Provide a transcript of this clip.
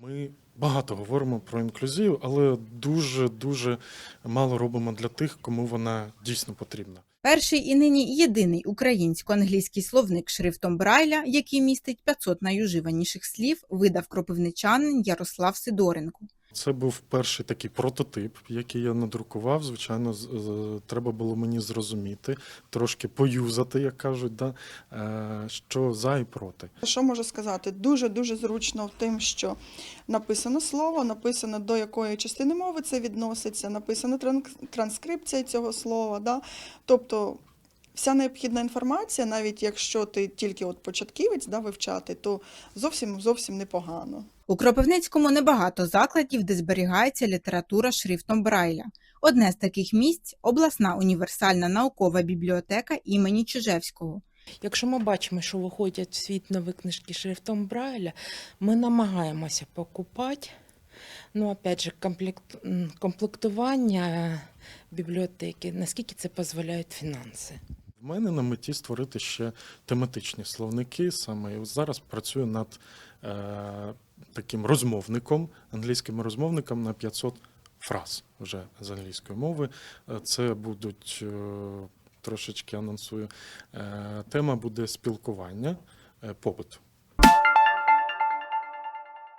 Ми багато говоримо про інклюзію, але дуже дуже мало робимо для тих, кому вона дійсно потрібна. Перший і нині єдиний українсько-англійський словник шрифтом Брайля, який містить 500 найуживаніших слів, видав кропивничанин Ярослав Сидоренко. Це був перший такий прототип, який я надрукував. Звичайно, треба було мені зрозуміти, трошки поюзати, як кажуть, да, е, що за і проти. Що можу сказати? Дуже дуже зручно в тим, що написано слово, написано до якої частини мови це відноситься, написана транскрипція цього слова. Да? Тобто вся необхідна інформація, навіть якщо ти тільки от початківець да, вивчати, то зовсім зовсім непогано. У Кропивницькому небагато закладів, де зберігається література шрифтом Брайля. Одне з таких місць обласна універсальна наукова бібліотека імені Чижевського. Якщо ми бачимо, що виходять в світ нові книжки шрифтом Брайля, ми намагаємося покупати. Ну, опять же, комплект, комплектування бібліотеки, наскільки це дозволяють фінанси. В мене на меті створити ще тематичні словники. Саме зараз працюю над е, таким розмовником, англійським розмовником на 500 фраз вже з англійської мови. Е, Це будуть е, трошечки анонсую. Е, тема буде спілкування, побут.